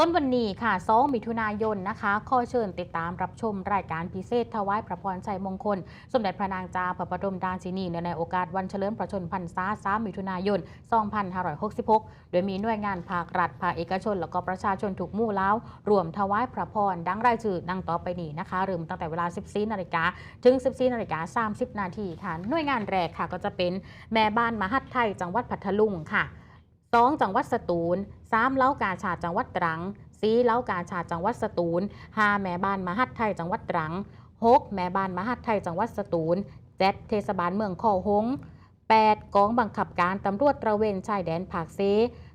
ส่วนวันนี้ค่ะ2มิถุนายนนะคะขอเชิญติดตามรับชมรายการพิเศษถวายพระพรชัยมงคล สมเด็จพระนางเจ้าพระบรมราชินีในโอกาสวันเฉลิมพระชนพรรษา3มิถุนายน 2566 โดยมีหน่วยงานภาครัฐภาคเอกชน แล้วก็ประชาชนถูกมู่แล้วรวมถวายพระพรดังรายชื่อดังต่อไปนี้นะคะเริ่มตั้งแต่เวลา 14นาฬิกาถึง 14นาฬิกา30 นาทีค่ะหน่วยงานแรกค่ะก็จะเป็นแม่บ้านมหัดไทยจังหวัดพัทลุงค่ะ 2จังหวัดสตูล3เล้ากาชาดจังหวัดตรัง4เล้ากาชาดจังหวัดสตูล5แม่บ้านมหัดไทยจังหวัดตรัง6แม่บ้านมหัดไทยจังหวัดสตูล7เทศบาลเมืองคอหง8กองบังคับการตำรวจตระเวนชายแดนภาคเซ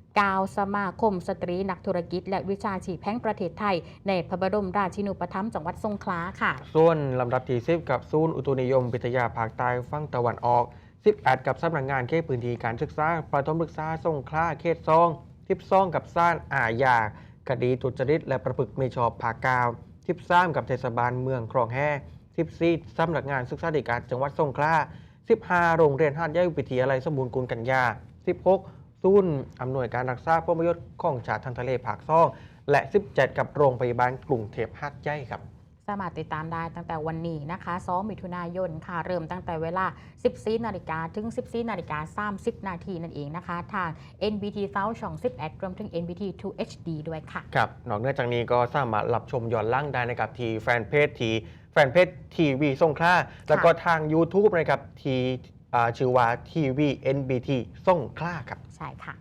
9สมาคมสตรีนักธุรกิจ และวิชาชีพแห่งประเทศไทย ในพระบรมราชินูปถัมภ์จังหวัดทรงขลาค่ะ ส่วนลำดับที่10กับศูนย์อุตุนิยมวิทยาภาคใต้ฝั่งตะวันออก 18 กับสำนักงานเขตพื้นที่การศึกษาประถมศึกษาสงขลาเขตซอง12กับซ่านอาญาคดีทุจริต และประพฤติมิชอบภาคกาว13กับเทศบาลเมืองคลองแห่14สำนักงานศึกษาธิการจังหวัดสงขลา15 โรงเรียนหาดใหญ่วิทยาลัยสมบูรณ์กุลกัญญา 16ศูนย์อำนวยการรักษาผลประโยชน์ของชาติทางทะเลภาคซอง และ 17 กับโรงพยาบาลกรุงเทพหาดใหญ่ครับ สามารถติดตามได้ตั้งแต่วันนี้นะคะ2มิถุนายนค่ะ เริ่มตั้งแต่เวลา 14 นาฬิกาถึง 14 นาฬิกา 30 นาทีนั่นเองนะคะ ทาง NBT South ช่อง11รวมถึง NBT 2 HD ด้วยค่ะ ครับ นอกเหนือจากนี้ก็สามารถรับชมย้อนหล่างได้นะครับที่แฟนเพจทีแฟนเพจทีวีสงขลาแล้วก็ทาง YouTube นะครับที่อ่าชื่อว่าทีวี NBT สงขลาครับ ใช่ค่ะ